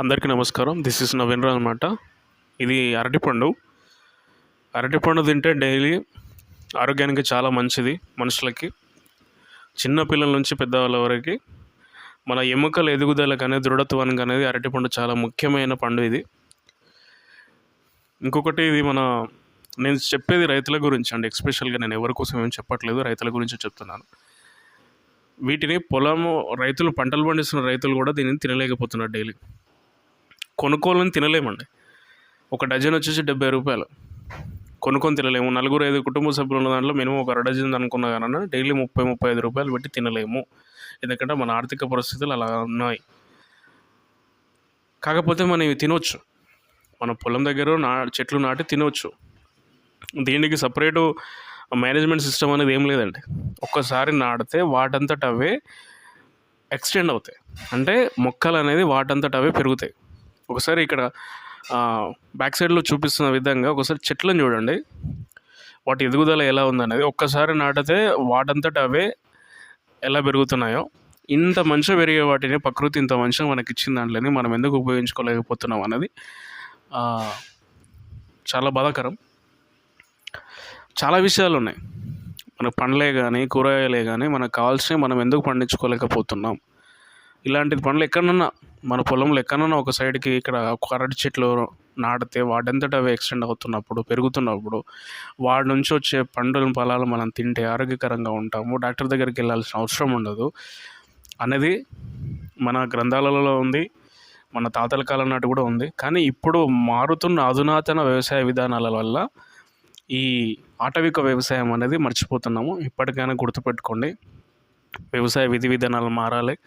అందరికీ నమస్కారం. This is Naveen అనమాట ఇది అరటిపండు అరటిపండు తింటే డైలీ ఆరోగ్యానికి చాలా మంచిది మనుషులకి. చిన్న పిల్లల నుంచి పెద్దవాళ్ళ వరకు మన ఎముకల ఎదుగుదలకు అనేది దృఢత్వానికి అనేది అరటిపండు చాలా ముఖ్యమైన పండు ఇది. ఇంకొకటి ఇది మన నేను చెప్పేది రైతుల గురించి అండి. ఎక్స్పెషల్గా నేను ఎవరి కోసం ఏం చెప్పట్లేదు రైతుల గురించి చెప్తున్నాను. వీటిని పొలము రైతులు పంటలు పండిస్తున్న రైతులు కూడా దీనిని తినలేకపోతున్నారు డైలీ. కొనుక్కోవాలని తినలేమండి. ఒక డజన్ వచ్చేసి డెబ్బై రూపాయలు. కొనుక్కొని తినలేము. నలుగురు ఐదు కుటుంబ సభ్యులు ఉన్న దాంట్లో మినిమం ఒక అర డజన్ అనుకున్నా కానీ డైలీ ముప్పై ముప్పై ఐదు రూపాయలు పెట్టి తినలేము. ఎందుకంటే మన ఆర్థిక పరిస్థితులు అలా ఉన్నాయి. కాకపోతే మనం ఇవి తినవచ్చు మన పొలం దగ్గర నా చెట్లు నాటి తినవచ్చు దీనికి సపరేటు మేనేజ్మెంట్ సిస్టమ్ అనేది ఏం లేదండి. ఒక్కసారి నాటితే వాటంతట అవే ఎక్స్టెండ్ అవుతాయి. అంటే మొక్కలు అనేది వాటంతట అవే పెరుగుతాయి. ఒకసారి ఇక్కడ బ్యాక్ సైడ్లో చూపిస్తున్న విధంగా ఒకసారి చెట్లను చూడండి. వాటి ఎదుగుదల ఎలా ఉందనేది. ఒక్కసారి నాటితే వాటంతట అవే ఎలా పెరుగుతున్నాయో. ఇంత మంచిగా పెరిగే వాటిని ప్రకృతి ఇంత మంచిగా మనకి ఇచ్చిన దాంట్లోని మనం ఎందుకు ఉపయోగించుకోలేకపోతున్నాం అనేది చాలా బాధాకరం. చాలా విషయాలు ఉన్నాయి. మన పండ్లే కానీ కూరగాయలే కానీ మనకు కావాల్సినవి మనం ఎందుకు పండించుకోలేకపోతున్నాం? ఇలాంటి పనులు ఎక్కడన్నా మన పొలంలో ఎక్కడన్నా ఒక సైడ్కి ఇక్కడ అరటి చెట్లు నాటితే వాటంతట అవి ఎక్స్టెండ్ అవుతున్నప్పుడు పెరుగుతున్నప్పుడు వాటి నుంచి వచ్చే పండ్లు ఫలాలు మనం తింటే ఆరోగ్యకరంగా ఉంటాము. డాక్టర్ దగ్గరికి వెళ్ళాల్సిన అవసరం ఉండదు. అనేది మన గ్రంథాలలో ఉంది. మన తాతల కాలం నాటి కూడా ఉంది. కానీ ఇప్పుడు మారుతున్న అధునాతన వ్యవసాయ విధానాల వల్ల ఈ ఆటవిక వ్యవసాయం అనేది మర్చిపోతున్నాము. ఇప్పటికైనా గుర్తుపెట్టుకోండి. వ్యవసాయ విధి విధానాలు మారాలి.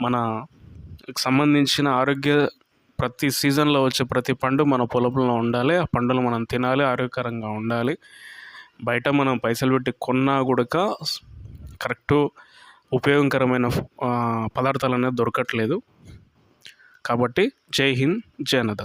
మన సంబంధించిన ఆరోగ్య ప్రతి సీజన్లో వచ్చే ప్రతి పండు మన పొలంలో ఉండాలి. ఆ పండులు మనం తినాలి ఆరోగ్యకరంగా ఉండాలి. బయట మనం పైసలు పెట్టి కొన్నా కూడా కరెక్టు ఉపయోగకరమైన పదార్థాలు అనేది దొరకట్లేదు. కాబట్టి జై హింద్ జై అన్నదాత.